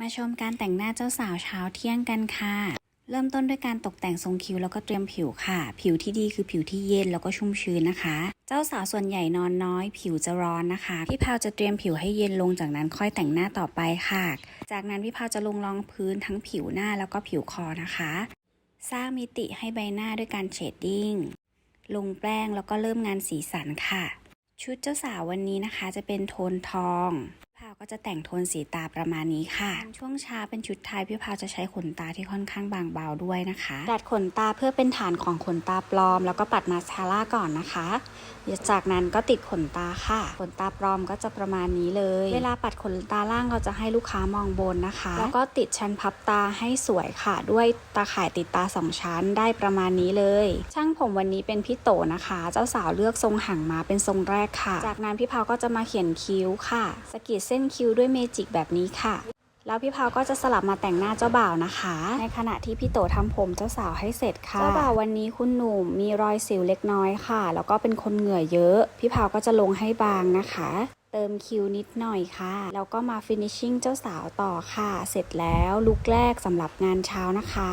มาชมการแต่งหน้าเจ้าสาวเช้าเที่ยงกันค่ะ เริ่มต้นด้วยการตกแต่งทรงคิ้วแล้วก็เตรียมผิวค่ะ ผิวที่ดีคือผิวที่เย็นแล้วก็ชุ่มชื้นนะคะ เจ้าสาวส่วนใหญ่นอนน้อย ผิวจะร้อนนะคะ พี่พาวจะเตรียมผิวให้เย็นลงจากนั้นค่อยแต่งหน้าต่อไปค่ะ จากนั้นพี่พาวจะลงรองพื้นทั้งผิวหน้าแล้วก็ผิวคอนะคะ สร้างมิติให้ใบหน้าด้วยการเชดดิ้งลงแป้งแล้วก็เริ่มงานสีสันค่ะ ชุดเจ้าสาววันนี้นะคะ จะเป็นโทนทอง จะแต่งโทนสีตาประมาณนี้ค่ะ ช่วงเช้าเป็นชุดไทยพี่พาวจะใช้ขนตาที่ค่อนข้างบางเบาด้วยนะคะดัดขนตาเพื่อเป็นฐานของขนตาปลอม แล้วก็ปัดมาสคาร่าก่อนนะคะจากนั้นก็ติดขนตาค่ะ ขนตาปลอมก็จะประมาณนี้เลย เวลาปัดขนตาล่างเราจะให้ลูกค้ามองบนนะคะ แล้วก็ติดชั้นพับตาให้สวยค่ะ ด้วยตาข่ายติดตาสองชั้นได้ประมาณนี้เลย ช่างผมวันนี้เป็นพี่โตนะคะ เจ้าสาวเลือกทรงหางมาเป็นทรงแรกค่ะ จากนั้นพี่เผาก็จะมาเขียนคิ้วค่ะ สกิดเส้นคิ้วิวด้วยเมจิกแบบนี้ค่ะ แล้วพี่เผาก็จะสลับมาแต่งหน้าเจ้าบ่าวนะคะ ในขณะที่พี่โตทำผมเจ้าสาวให้เสร็จค่ะ เจ้าบ่าววันนี้คุณหนุ่มมีรอยสิวเล็กน้อยค่ะ แล้วก็เป็นคนเหงื่อเยอะ พี่เผาก็จะลงให้บางนะคะเติมคิ้วนิดหน่อยค่ะ แล้วก็มาฟินิชชิ่งเจ้าสาวต่อค่ะ เสร็จแล้วลุคแรกสำหรับงานเช้านะคะ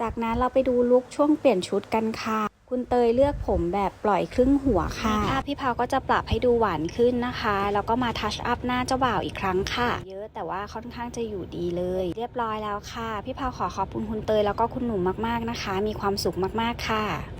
จากนั้นเราไปดูลุคช่วงเปลี่ยนชุดกันค่ะ คุณเตยเลือกผมแบบปล่อยครึ่งหัวค่ะภาพพี่เผาก็จะปรับให้ดูหวานขึ้นนะคะ แล้วก็มาทัชอัพหน้าเจ้าบ่าวอีกครั้งค่ะ เยอะแต่ว่าค่อนข้างจะอยู่ดีเลย เรียบร้อยแล้วค่ะ พี่เผาขอขอบคุณคุณเตยแล้วก็คุณหนุ่มมากๆนะคะ มีความสุขมากๆค่ะ